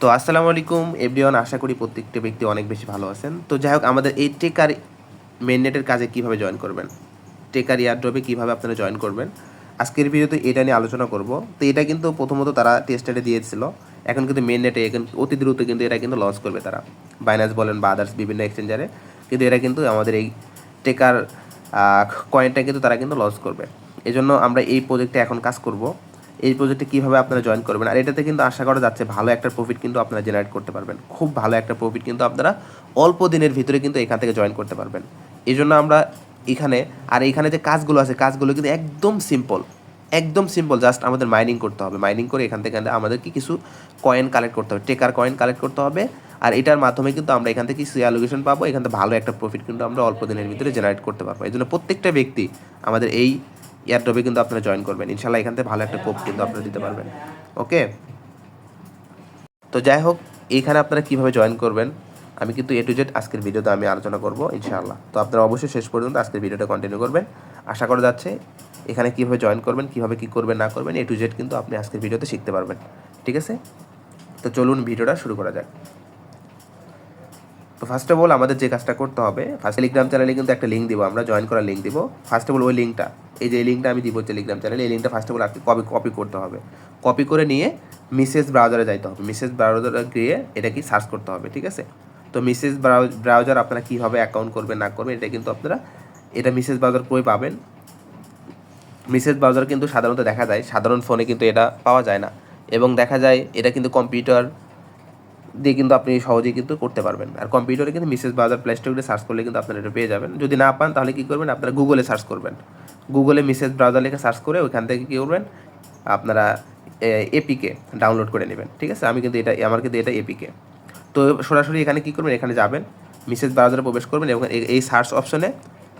তো আসসালামু আলাইকুম এভরিওয়ান আশা করি প্রত্যেকটা ব্যক্তি অনেক বেশি ভালো আছেন। তো যাই হোক, আমাদের এই টেকার মেননেটের কাজে কীভাবে জয়েন করবেন? টেকার ইয়ারড্রপে কীভাবে আপনারা জয়েন করবেন? আজকের ভিডিওতে এটা নিয়ে আলোচনা করব। তো এটা কিন্তু প্রথমত তারা টেস্টারে দিয়েছিল। এখন কিন্তু মেন নেটে এখন অতি দ্রুত কিন্তু এটা কিন্তু লঞ্চ করবে তারা। বাইনান্স বলেন বা আদার্স বিভিন্ন এক্সচেঞ্জারে কিন্তু এরা কিন্তু আমাদের এই টেকার কয়েনটা কিন্তু তারা কিন্তু লঞ্চ করবে। এই জন্য আমরা এই প্রজেক্টে এখন কাজ করব। এই প্রজেক্টে কীভাবে আপনারা জয়েন করবেন? আর এটাতে কিন্তু আশা করা যাচ্ছে ভালো একটা প্রফিট কিন্তু আপনারা জেনারেট করতে পারবেন। খুব ভালো একটা প্রফিট কিন্তু আপনারা অল্প দিনের ভিতরে কিন্তু এখান থেকে জয়েন করতে পারবেন। এই জন্য আমরা এখানে, আর এখানে যে কাজগুলো আছে, কাজগুলো কিন্তু একদম সিম্পল একদম সিম্পল জাস্ট আমাদের মাইনিং করতে হবে। মাইনিং করে এখান থেকে আমাদেরকে কিছু কয়েন কালেক্ট করতে হবে, টেকার কয়েন কালেক্ট করতে হবে। আর এটার মাধ্যমে কিন্তু আমরা এখান থেকে কিছু অ্যালোকেশন পাবো, এখান থেকে ভালো একটা প্রফিট কিন্তু আমরা অল্প দিনের ভিতরে জেনারেট করতে পারব। এই জন্য প্রত্যেকটা ব্যক্তি আমাদের এই এয়ারড্রপে কিন্তু আপনারা জয়েন করবেন। ইনশাল্লাহ এখান থেকে ভালো একটা কোপ কিন্তু আপনারা দিতে পারবেন। ওকে তো যাই হোক এইখানে আপনারা কীভাবে জয়েন করবেন, আমি কিন্তু এ টু জেড আজকের ভিডিওতে আমি আলোচনা করব, ইনশাআল্লাহ। তো আপনারা অবশ্যই শেষ পর্যন্ত আজকের ভিডিওটা কন্টিনিউ করবেন। আশা করা যাচ্ছে এখানে কীভাবে জয়েন করবেন, কীভাবে কী করবেন, না করবেন এ টু জেড কিন্তু আপনি আজকের ভিডিওতে শিখতে পারবেন। ঠিক আছে? তো চলুন ভিডিওটা শুরু করা যাক। তো ফার্স্ট অফ অল আমাদের যে কাজটা করতে হবে ফার্স্ট টেলিগ্রাম চ্যানেলে কিন্তু একটা লিঙ্ক দিব, আমরা জয়েন করার লিঙ্ক দিব। ফার্স্ট অফ অল ওই লিঙ্কটা এই যে লিঙ্কটা আমি দিব টেলিগ্রাম চ্যানেলে এই লিঙ্কটা ফার্স্ট অফ অল আপনি কপি কপি করতে হবে। কপি করে নিয়ে মিসেস ব্রাউজারে যাইতে হবে। মিসেস ব্রাউজারে গিয়ে এটা কি সার্চ করতে হবে, ঠিক আছে? তো মিসেস ব্রাউজার আপনারা কীভাবে অ্যাকাউন্ট করবেন, না করবেন, এটা কিন্তু আপনারা, এটা মিসেস ব্রাউজার কই পাবেন? মিসেস ব্রাউজার কিন্তু সাধারণত দেখা যায়, সাধারণ ফোনে কিন্তু এটা পাওয়া যায় না। এবং দেখা যায় এটা কিন্তু কম্পিউটার দিয়ে কিন্তু আপনি সহজেই কিন্তু করতে পারবেন। আর কম্পিউটারে কিন্তু মিসেস বাজার প্লে স্টোরে সার্চ করলে কিন্তু আপনারা এটা পেয়ে যাবেন। যদি না পান, তাহলে কী করবেন? আপনারা গুগলে সার্চ করবেন। গুগলে মিসেস ব্রাউজার লিখে সার্চ করে ওইখান থেকে কী করবেন? আপনারা এপিকে ডাউনলোড করে নেবেন। ঠিক আছে? আমি কিন্তু এটা, আমার কিন্তু এটা এপিকে তো সরাসরি এখানে কী করবেন? এখানে যাবেন। মিসেস ব্রাউজারে প্রবেশ করবেন এবং এই সার্চ অপশনে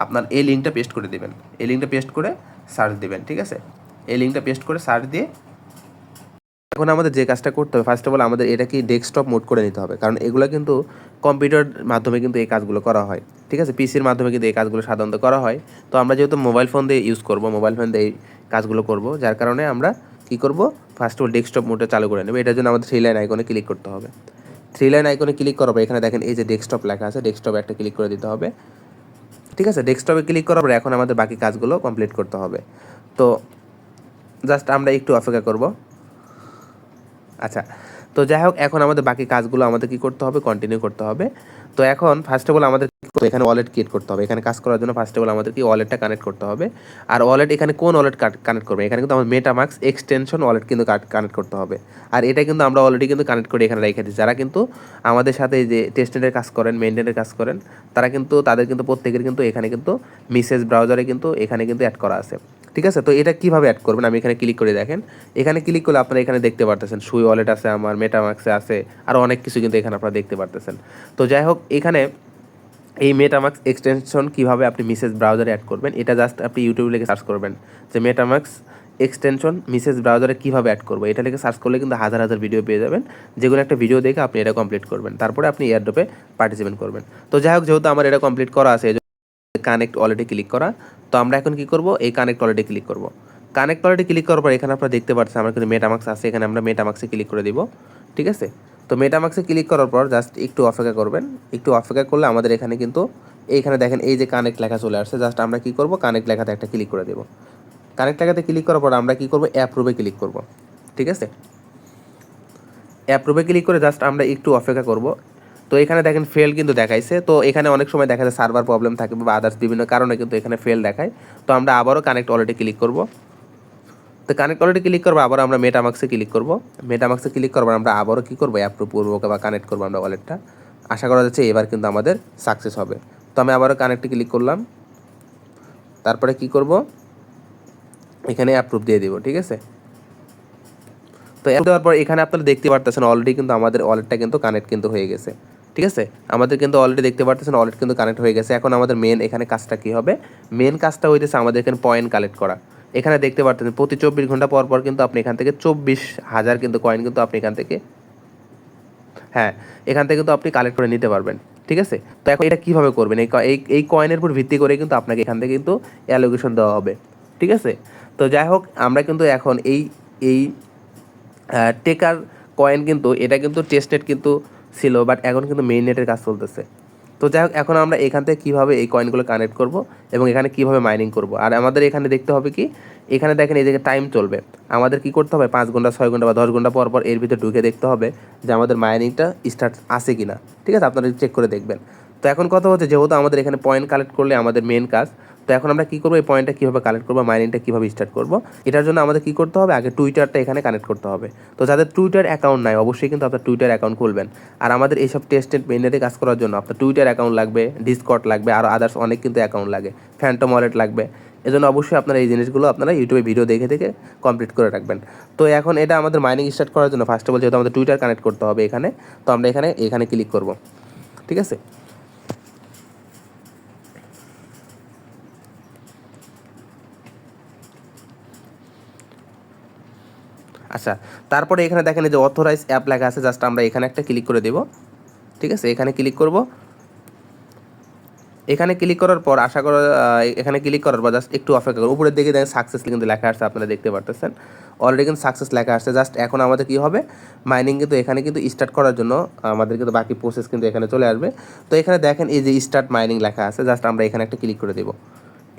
আপনার এই লিঙ্কটা পেস্ট করে দেবেন। এই লিঙ্কটা পেস্ট করে সার্চ দেবেন। ঠিক আছে? এই লিঙ্কটা পেস্ট করে সার্চ দিয়ে এখন আমাদের যে কাজটা করতে হবে ফার্স্ট অফ অল আমাদের এটা কি ডেস্কটপ মোড করে নিতে হবে। কারণ এগুলো কিন্তু কম্পিউটার মাধ্যমে কিন্তু এই কাজগুলো করা হয়। ঠিক আছে? পিসির মাধ্যমে কিন্তু এই কাজগুলো সাধারণত করা হয়। তো আমরা যেহেতু মোবাইল ফোন দিয়ে ইউজ করব মোবাইল ফোন দিয়ে এই কাজগুলো করব, যার কারণে আমরা কি করব? ফার্স্ট অফ অল ডেস্কটপ মোডটা চালু করে নেব। এটার জন্য আমাদের থ্রি লাইন আইকনে ক্লিক করতে হবে। থ্রি লাইন আইকনে ক্লিক করার এখানে দেখেন এই যে ডেস্কটপ লেখা আছে ডেস্কটপে একটা ক্লিক করে দিতে হবে। ঠিক আছে? ডেস্কটপে ক্লিক করার পর এখন আমাদের বাকি কাজগুলো কমপ্লিট করতে হবে। তো জাস্ট আমরা একটু অপেক্ষা করব। আচ্ছা তো যাই হোক এখন আমাদের বাকি কাজগুলো আমাদের কি করতে হবে? কন্টিনিউ করতে হবে। তো এখন ফার্স্ট অফ অল আমাদের এখানে ওয়ালেট ক্রিয়েট করতে হবে। এখানে কাজ করার জন্য ফার্স্ট অফ অল আমাদের কি ওয়ালেটটা কানেক্ট করতে হবে। আর ওয়ালেট এখানে কোন ওয়ালেট কানেক্ট করবে? এখানে কিন্তু আমাদের মেটামাক্স এক্সটেনশন ওয়ালেট কিন্তু কানেক্ট করতে হবে। আর এটা কিন্তু আমরা অলরেডি কিন্তু কানেক্ট করে এখানে রেখে দিচ্ছি যারা কিন্তু আমাদের সাথে যে টেস্টেন্টের কাজ করেন মেনটেনের কাজ করেন, তারা কিন্তু, তাদের কিন্তু প্রত্যেকের কিন্তু এখানে কিন্তু মিসেস ব্রাউজারে কিন্তু এখানে কিন্তু অ্যাড করা আছে। ঠিক আছে? তো এটা কীভাবে অ্যাড করবেন? আমি এখানে ক্লিক করে দেখেন। এখানে ক্লিক করলে আপনারা এখানে দেখতে পারতেছেন, সুই ওয়ালেট আছে আমার মেটামাক্সে আছে, আর অনেক কিছু কিন্তু এখানে আপনারা দেখতে পারতেছেন। তো যাই হোক, এখানে এই মেটামাক্স এক্সটেনশন কীভাবে আপনি মিসেস ব্রাউজারে অ্যাড করবেন, এটা জাস্ট আপনি ইউটিউবে লিখে সার্চ করবেন। যে মেটামাক্স এক্সটেনশন মিসেস ব্রাউজারে কীভাবে অ্যাড করব, এটা লিখে সার্চ করলে কিন্তু হাজার হাজার ভিডিও পেয়ে যাবেন। যেগুলো একটা ভিডিও দেখে আপনি এটা কমপ্লিট করবেন। তারপরে আপনি এয়ারড্রপে পার্টিসিপেট করবেন। তো যাই হোক, যেহেতু আমার এটা কমপ্লিট করা আছে কানেক্ট অলরেডি ক্লিক করা। তো আমরা এখন কি করব? এই কানেক্ট অলরেডি ক্লিক করব। কানেক্ট অলরেডি ক্লিক করার পর এখানে আপনারা দেখতে পাচ্ছেন আমার কিন্তু মেটামাক্স আছে, এখানে আমরা মেটামাক্সে ক্লিক করে দিব। ঠিক আছে? তো মেটামাক্সে ক্লিক করার পর জাস্ট একটু অপেক্ষা করবেন। একটু অপেক্ষা করলে আমাদের এখানে কিন্তু এইখানে দেখেন এই যে কানেক্ট লেখা চলে আসছে। জাস্ট আমরা কি করব? কানেক্ট লেখাতে একটা ক্লিক করে দেব। কানেক্ট লেখাতে ক্লিক করার পর আমরা কি করব? অ্যাপ্রুভে ক্লিক করব। ঠিক আছে? অ্যাপ্রুভে ক্লিক করে জাস্ট আমরা একটু অপেক্ষা করব। তো এখানে দেখেন ফেল কিন্তু দেখাইছে। তো এখানে অনেক সময় দেখা যায় সার্ভার প্রবলেম থাকে বা আদার্স বিভিন্ন কারণে কিন্তু এখানে ফেল দেখায়। তো আমরা আবারও কানেক্ট অলরেডি ক্লিক করব। তো কানেক্ট অলরেডি ক্লিক করব আবার আমরা মেটামাক্সে ক্লিক করব। মেটামাক্সে ক্লিক করব আমরা আবারও কী করব? অ্যাপ্রুভ পূর্বক বা কানেক্ট করব আমরা ওয়ালেটটা আশা করা যাচ্ছে এবার কিন্তু আমাদের সাকসেস হবে। তো আমি আবারও কানেক্টে ক্লিক করলাম। তারপরে কি করব? এখানে অ্যাপ্রুভ দিয়ে দিব, ঠিক আছে? তো দেওয়ার পর এখানে আপনারা দেখতে পারতেছেন অলরেডি কিন্তু আমাদের ওয়ালেটটা কিন্তু কানেক্ট কিন্তু হয়ে গেছে। ঠিক আছে? আমাদের কিন্তু অলরেডি দেখতে পারতেছেন অলরেডি কিন্তু কানেক্ট হয়ে গেছে। এখন আমাদের মেন এখানে কাজটা কি হবে? মেন কাজটা হইতেছে আমাদের এখানে পয়েন্ট কালেক্ট করা। এখানে দেখতে পারতেছেন, প্রতি চব্বিশ ঘণ্টা পর পর কিন্তু আপনি এখান থেকে চব্বিশ হাজার কিন্তু কয়েন কিন্তু আপনি এখান থেকে হ্যাঁ এখান থেকে কিন্তু আপনি কালেক্ট করে নিতে পারবেন। ঠিক আছে? তো এখন এটা কীভাবে করবেন? এই এই কয়েনের উপর ভিত্তি করে কিন্তু আপনাকে এখান থেকে কিন্তু অ্যালোকেশন দেওয়া হবে। ঠিক আছে? তো যাই হোক, আমরা কিন্তু এখন এই এই টেকার কয়েন কিন্তু, এটা কিন্তু টেস্টেড কিন্তু ছিল বাট এখন কিন্তু মেইন নেটের কাজ চলতেছে। তো যাই হোক, এখন আমরা এখান থেকে কীভাবে এই কয়েনগুলো কানেক্ট করব এবং এখানে কীভাবে মাইনিং করব? আর আমাদের এখানে দেখতে হবে কি, এখানে দেখেন এই জায়গায় টাইম চলবে। আমাদের কি করতে হবে? পাঁচ ঘণ্টা, ছয় ঘণ্টা বা দশ ঘণ্টা পর পর এর ভিতরে ঢুকে দেখতে হবে যে আমাদের মাইনিংটা স্টার্ট আছে কি না ঠিক আছে? আপনারা চেক করে দেখবেন। তো এখন কথা হচ্ছে, যেহেতু আমাদের এখানে পয়েন্ট কালেক্ট করলে আমাদের মেন কাজ তো এখন আমরা কী করব? এই পয়েন্টটা কীভাবে কালেক্ট করব? মাইনিংটা কীভাবে স্টার্ট করব? এটার জন্য আমাদের কী করতে হবে? আগে টুইটারটা এখানে কানেক্ট করতে হবে। তো যাদের টুইটার অ্যাকাউন্ট নাই, অবশ্যই কিন্তু আপনার টুইটার অ্যাকাউন্ট খুলবেন। আর আমাদের এইসব টেস্টেড মেননেটে কাজ করার জন্য আপনার টুইটার অ্যাকাউন্ট লাগবে ডিসকট লাগবে, আর আদার্স অনেক কিন্তু অ্যাকাউন্ট লাগে। ফ্যান্টম ওয়ালেট লাগবে। এজন্য অবশ্যই আপনারা এই জিনিসগুলো আপনারা ইউটিউবে ভিডিও দেখে দেখে কমপ্লিট করে রাখবেন। তো এখন এটা আমাদের মাইনিং স্টার্ট করার জন্য ফার্স্ট অফ অল যেহেতু আমাদের টুইটার কানেক্ট করতে হবে এখানে, তো আমরা এখানে এখানে ক্লিক করব। ঠিক আছে? আচ্ছা তারপরে এখানে দেখেন যে অথরাইজ অ্যাপ লেখা আছে জাস্ট আমরা এখানে একটা ক্লিক করে দেব। ঠিক আছে, এখানে ক্লিক করব। এখানে ক্লিক করার পর, আশা করা এখানে ক্লিক করার পর জাস্ট একটু অপেক্ষা করুন। উপরের দিকে দেখেন সাকসেস কিন্তু লেখা আসছে আপনারা দেখতে পারতেছেন। অলরেডি কিন্তু সাকসেস লেখা আসছে জাস্ট এখন আমাদের কি হবে? মাইনিং কিন্তু এখানে কিন্তু স্টার্ট করার জন্য আমাদের কিন্তু বাকি প্রসেস কিন্তু এখানে চলে আসবে। তো এখানে দেখেন এই যে স্টার্ট মাইনিং লেখা আছে জাস্ট আমরা এখানে একটা ক্লিক করে দেবো।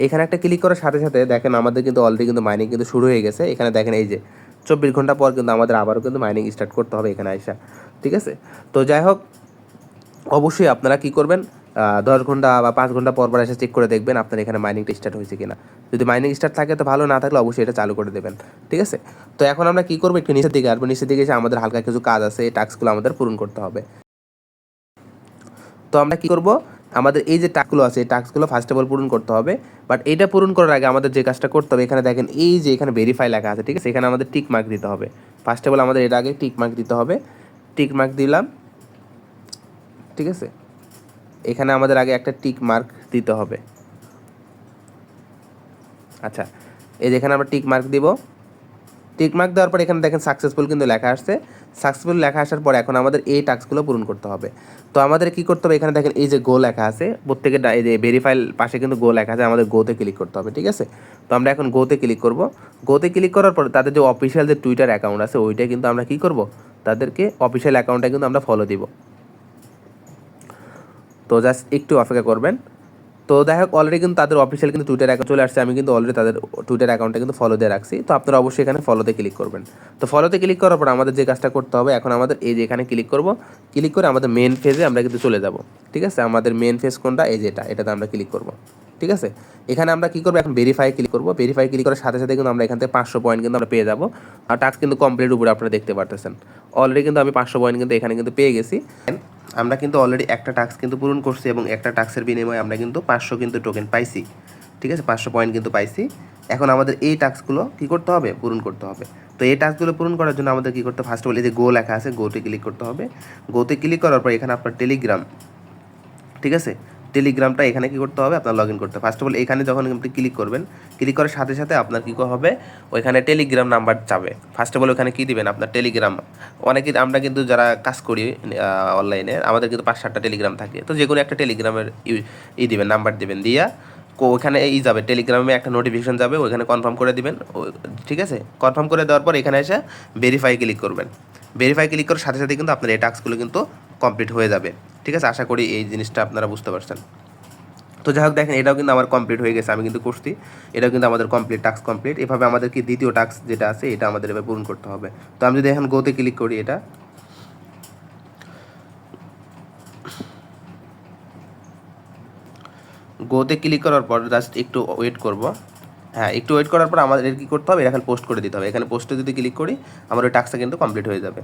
এখানে একটা ক্লিক করার সাথে সাথে দেখেন আমাদের কিন্তু অলরেডি কিন্তু মাইনিং কিন্তু শুরু হয়ে গেছে। এখানে দেখেন এই যে চব্বিশ ঘণ্টা পর কিন্তু আমাদের আবারও কিন্তু মাইনিং স্টার্ট করতে হবে এখানে আইসা, ঠিক আছে? তো যাই হোক, অবশ্যই আপনারা কি করবেন দশ ঘণ্টা বা পাঁচ ঘণ্টা পর পর এসে চেক করে দেখবেন আপনার এখানে মাইনিংটা স্টার্ট হয়েছে কিনা। যদি মাইনিং স্টার্ট থাকে তো ভালো, না থাকলে অবশ্যই এটা চালু করে দেবেন, ঠিক আছে? তো এখন আমরা কি করব, একটু নিচের দিকে আসব। নিচের দিকে এসে আমাদের হালকা কিছু কাজ আছে, এই টাস্কগুলো আমাদের পূরণ করতে হবে। তো আমরা কি করব আমাদের এই যে টাকগুলো আছে, এই টাস্কগুলো ফার্স্ট অফ অল পূরণ করতে হবে। বাট এটা পূরণ করার আগে আমাদের যে কাজটা করতে হবে, এখানে দেখেন এই যে এখানে ভেরিফাই লেখা আছে, ঠিক আছে? এখানে আমাদের টিক মার্ক দিতে হবে। ফার্স্ট অফ অল আমাদের এটা আগে টিক মার্ক দিতে হবে। টিক মার্ক দিলাম, ঠিক আছে? এখানে আমাদের আগে একটা টিক মার্ক দিতে হবে। আচ্ছা এই যেখানে আমরা টিক মার্ক দিব। টিক মার্ক দেওয়ার পর এখানে দেখেন সাকসেসফুল কিন্তু লেখা আসছে। সাকসেসফুল লেখা আসার পর এখন আমাদের এই টাস্কগুলো পূরণ করতে হবে। তো আমাদের কি করতে হবে? এখানে দেখেন এই যে গো লেখা আছে, প্রত্যেকের এই যে ভেরিফাইল পাশে কিন্তু গো লেখা আছে, আমাদের গোতে ক্লিক করতে হবে, ঠিক আছে? তো আমরা এখন গোতে ক্লিক করব। গোতে ক্লিক করার পর তাদের যে অফিসিয়াল যে টুইটার অ্যাকাউন্ট আছে, ওইটা কিন্তু আমরা কি করব? তাদেরকে অফিসিয়াল অ্যাকাউন্টে কিন্তু আমরা ফলো দিব। তো জাস্ট একটু অপেক্ষা করবেন। তো হোক অলরেডি কিন্তু তাদের অফিসিয়াল কিন্তু টুইটার অ্যাকাউন্ট চলে আসছে। আমি কিন্তু অলরেডি তাদের টুইটার অ্যাকাউন্টে কিন্তু ফলো দিয়ে রাখছি। তো আপনারা অবশ্যই এখানে ফলোতে ক্লিক করবেন। তো ফলোতে ক্লিক করার পর আমাদের যে কাজটা করতে হবে, এখন আমাদের এই যে এখানে ক্লিক করব ক্লিক করে আমাদের মেন ফেজে আমরা কিন্তু চলে যাব। ঠিক আছে? আমাদের মেন ফেজ কোনটা? এই যেটা এটাতে আমরা ক্লিক করব। ঠিক আছে? এখানে আমরা কী করব? এখন ভেরিফাই ক্লিক করব। ভেরিফাই ক্লিক করার সাথে সাথে কিন্তু আমরা এখান থেকে পাঁচশো পয়েন্ট কিন্তু আমরা পেয়ে যাব। আর টাস্ক কিন্তু কমপ্লিট উপরে আপনারা দেখতে পারতেছেন। অলরেডি কিন্তু আমি পাঁচশো পয়েন্ট কিন্তু এখানে কিন্তু পেয়ে গেছি। আমরা কিন্তু অলরেডি একটা টাস্ক কিন্তু পূরণ করছি এবং একটা টাস্কের বিনিময়ে আমরা কিন্তু পাঁচশো কিন্তু টোকেন পাইছি। ঠিক আছে? পাঁচশো পয়েন্ট কিন্তু পাইছি। এখন আমাদের এই টাস্কগুলো কী করতে হবে? পূরণ করতে হবে। তো এই টাস্কগুলো পূরণ করার জন্য আমাদের কী করতে ফার্স্ট অফ অল এই যে গো লেখা আছে গোতে ক্লিক করতে হবে। গোতে ক্লিক করার পর এখানে আপনার টেলিগ্রাম ঠিক আছে? টেলিগ্রামটা এখানে কি করতে হবে? আপনার লগ ইন করতে ফার্স্ট অফ অল এখানে যখন আপনি ক্লিক করবেন ক্লিক করার সাথে সাথে আপনার কী হবে? ওইখানে টেলিগ্রাম নাম্বার চাবে ফার্স্ট অফ অল ওখানে কী দিবেন? আপনার টেলিগ্রাম অনেকে, আমরা কিন্তু যারা কাজ করি অনলাইনে আমাদের কিন্তু পাঁচ, সাতটা টেলিগ্রাম থাকে। তো যে কোনো একটা টেলিগ্রামের ই দিবেন নাম্বার দিবেন, দিয়া ওখানে এই যাবে। টেলিগ্রামে একটা নোটিফিকেশন যাবে, ওইখানে কনফার্ম করে দিবেন। ঠিক আছে? কনফার্ম করে দেওয়ার পর এখানে এসে ভেরিফাই ক্লিক করবেন। ভেরিফাই ক্লিক করার সাথে সাথে কিন্তু আপনার এই টাস্কগুলো কিন্তু কমপ্লিট হয়ে যাবে। ঠিক আছে? আশা করি এই জিনিসটা আপনারা বুঝতে পারছেন। তো যাই হোক, দেখেন এটাও কিন্তু আমার কমপ্লিট হয়ে গেছে, আমি কিন্তু করছি। এটাও কিন্তু আমাদের কমপ্লিট টাস্ক কমপ্লিট এভাবে আমাদের কি দ্বিতীয় টাস্ক যেটা আছে, এটা আমাদের এবার পূরণ করতে হবে। তো আমি যদি এখন গোতে ক্লিক করি এটা গোতে ক্লিক করার পর জাস্ট একটু ওয়েট করব। হ্যাঁ একটু ওয়েট করার পর আমাদের কী করতে হবে? এখানে পোস্ট করে দিতে হবে। এখানে পোস্টে যদি ক্লিক করি, আমার ওই টাস্কটা কিন্তু কমপ্লিট হয়ে যাবে।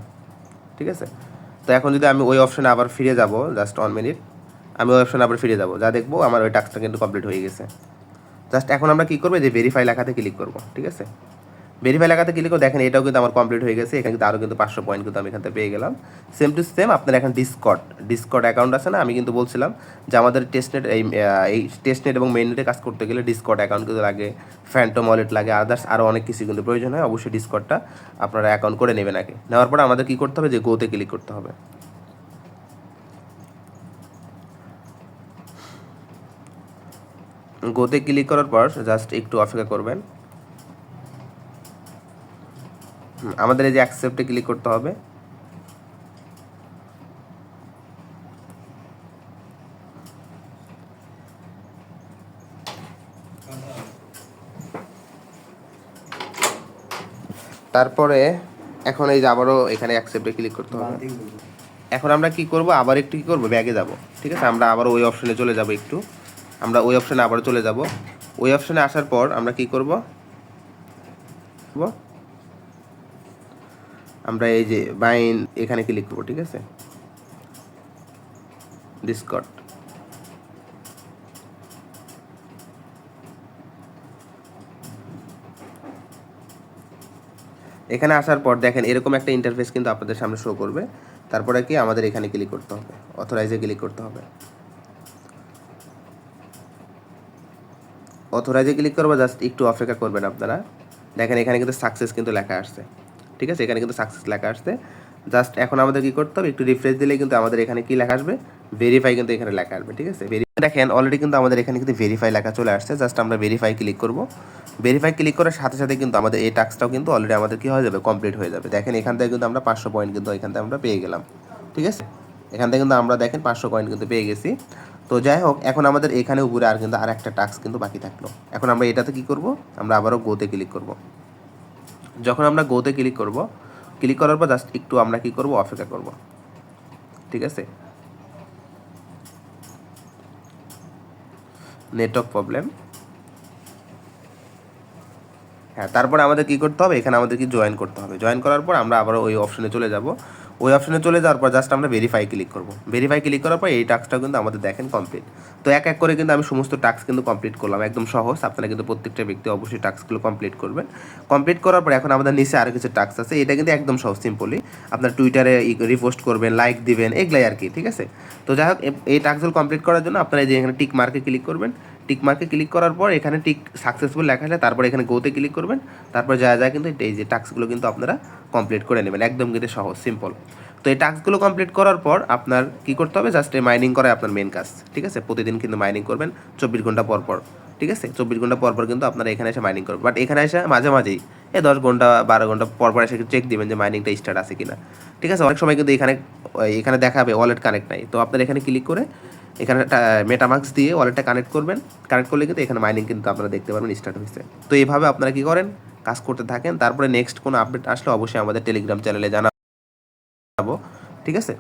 ঠিক আছে? তো এখন যদি আমি ওই অপশানে আবার ফিরে যাব জাস্ট ওয়ান মিনিট আমি ওই অপশানে আবার ফিরে যাব। যা দেখব, আমার ওই টাস্কটা কিন্তু কমপ্লিট হয়ে গেছে। জাস্ট এখন আমরা কী করব যে ভেরিফাই লেখাতে ক্লিক করব, ঠিক আছে? ভেরিফাই লাগাতে ক্লিক করে দেখেন এটাও কিন্তু আমার কমপ্লিট হয়ে গেছে। এখানে কিন্তু আরও কিন্তু পাঁচশো পয়েন্ট কিন্তু আমি এখান থেকে পেয়ে গেলাম। সেম টু সেম আপনার এখন ডিসকট ডিসকট অ্যাকাউন্ট আছে না? আমি কিন্তু বলছিলাম যে আমাদের টেস্টনেট এই এই টেস্টনেট এবং মেইননেটে কাজ করতে গেলে ডিসকট অ্যাকাউন্ট কিন্তু লাগে ফ্যান্টম ওয়ালেট লাগে আদার্স আরও অনেক কিছু কিন্তু প্রয়োজন হয়। অবশ্যই ডিসকটটা আপনারা অ্যাকাউন্ট করে নেবেন আগে। নেওয়ার পরে আমাদের কী করতে হবে? যে গোতে ক্লিক করতে হবে। গোতে ক্লিক করার পর জাস্ট একটু অপেক্ষা করবেন। আমাদের এই যে অ্যাকসেপ্টে ক্লিক করতে হবে। তারপরে এখন এই যে আবারও এখানে অ্যাকসেপ্টে ক্লিক করতে হবে। এখন আমরা কি করব? আবার একটু কি করব? ব্যাগে যাব। ঠিক আছে? আমরা আবার ওই অপশনে চলে যাব একটু। আমরা ওই অপশনে আবার চলে যাব। ওই অপশনে আসার পর আমরা কি করব? আমরা এই যে বাইন এখানে ক্লিক করব, ঠিক আছে? ডিসকট এখানে আসার পর দেখেন, এরকম একটা ইন্টারফেস কিন্তু আপনাদের সামনে শো করবে। তারপরে কি? আমাদের এখানে ক্লিক করতে হবে। অথরাইজে ক্লিক করতে হবে। অথরাইজে ক্লিক করব জাস্ট একটু অপেক্ষা করবেন আপনারা। দেখেন, এখানে কিন্তু সাকসেস কিন্তু লেখা আসছে। ঠিক আছে? এখানে কিন্তু সাকসেস লেখা আসছে। জাস্ট এখন আমাদের কি করতে হবে? একটু রিফ্রেশ দিলে কিন্তু আমাদের এখানে কি লেখা আসবে? ভেরিফাই কিন্তু এখানে লেখা আসবে, ঠিক আছে? দেখেন অলরেডি কিন্তু আমাদের এখানে কিন্তু ভেরিফাই লেখা চলে আসছে। জাস্ট আমরা ভেরিফাই ক্লিক করব। ভেরিফাই ক্লিক করার সাথে সাথে কিন্তু আমাদের এই টাস্কটাও কিন্তু অলরেডি আমাদের কি হয়ে যাবে? কমপ্লিট হয়ে যাবে। দেখেন, এখান থেকে কিন্তু আমরা পাঁচশো পয়েন্ট কিন্তু এখান থেকে আমরা পেয়ে গেলাম, ঠিক আছে? এখান থেকে কিন্তু আমরা দেখেন পাঁচশো পয়েন্ট কিন্তু পেয়ে গেছি। তো যাই হোক, এখন আমাদের এখানে উপরে আর কিন্তু আর একটা টাস্ক কিন্তু বাকি থাকল। এখন আমরা এটাতে কি করব? আমরা আবারও গোতে ক্লিক করব। যখন আমরা গোতে ক্লিক করব ক্লিক করার পর জাস্ট একটু আমরা কি করব, অপেক্ষা করব। ঠিক আছে? নেটওয়ার্ক প্রবলেম হ্যাঁ তারপরে আমাদের কি করতে হবে? এখানে আমাদের কি জয়েন করতে হবে। জয়েন করার পর আমরা আবার ওই অপশনে চলে যাব। ওই অপশনে চলে যাওয়ার পর জাস্ট আমরা ভেরিফাই ক্লিক করব। ভেরিফাই ক্লিক করার পর এই টাস্কটা কিন্তু আমাদের দেখেন কমপ্লিট তো এক এক করে কিন্তু আমি সমস্ত টাস্ক কিন্তু কমপ্লিট করলাম, একদম সহজ। আপনারা কিন্তু প্রত্যেকটা ব্যক্তি অবশ্যই টাস্কগুলো কমপ্লিট করবেন। কমপ্লিট করার পর এখন আমাদের নিচে আরও কিছু টাস্ক আছে, এটা কিন্তু একদম সহজ সিম্পলি আপনার টুইটারে রিপোস্ট করবেন লাইক দিবেন, এগুলাই আর কি, ঠিক আছে? তো যাই হোক এই টাস্কগুলো কমপ্লিট করার জন্য আপনারা যে এখানে টিক মার্কে ক্লিক করবেন। টিক মার্কে ক্লিক করার পর এখানে টিক সাকসেসফুল লেখা আসলে তারপর এখানে গোতে ক্লিক করবেন। তারপর যা যা কিন্তু এই যে টাস্কগুলো কিন্তু আপনারা কমপ্লিট করে নেবেন। একদম কিন্তু সহজ সিম্পল তো এই টাস্কগুলো কমপ্লিট করার পর আপনার কি করতে হবে? জাস্ট এই মাইনিং করা আপনার মেন কাজ, ঠিক আছে? প্রতিদিন কিন্তু মাইনিং করবেন চব্বিশ ঘণ্টা পর পর, ঠিক আছে? চব্বিশ ঘণ্টা পর পর কিন্তু আপনারা এখানে এসে মাইনিং করবেন। বাট এখানে এসে মাঝে মাঝেই এই দশ ঘণ্টা, বারো ঘণ্টা পর পর এসে চেক দিবেন যে মাইনিংটা স্টার্ট আছে কিনা, ঠিক আছে? অনেক সময় কিন্তু এখানে এখানে দেখাবে ওয়ালেট কানেক্ট নাই। তো আপনারা এখানে ক্লিক করে এখানে মেটামাক্স দিয়ে ওয়ালেটটা কানেক্ট করবেন। কানেক্ট করলে কিন্তু এখানে মাইনিং কিন্তু আপনারা দেখতে পারবেন স্টার্ট হয়েছে। তো এইভাবে আপনারা কী করেন? কাজ করতে থাকেন। তারপরে নেক্সট কোনো আপডেট আসলে অবশ্যই আমাদের টেলিগ্রাম চ্যানেলে জানাব। ঠিক আছে?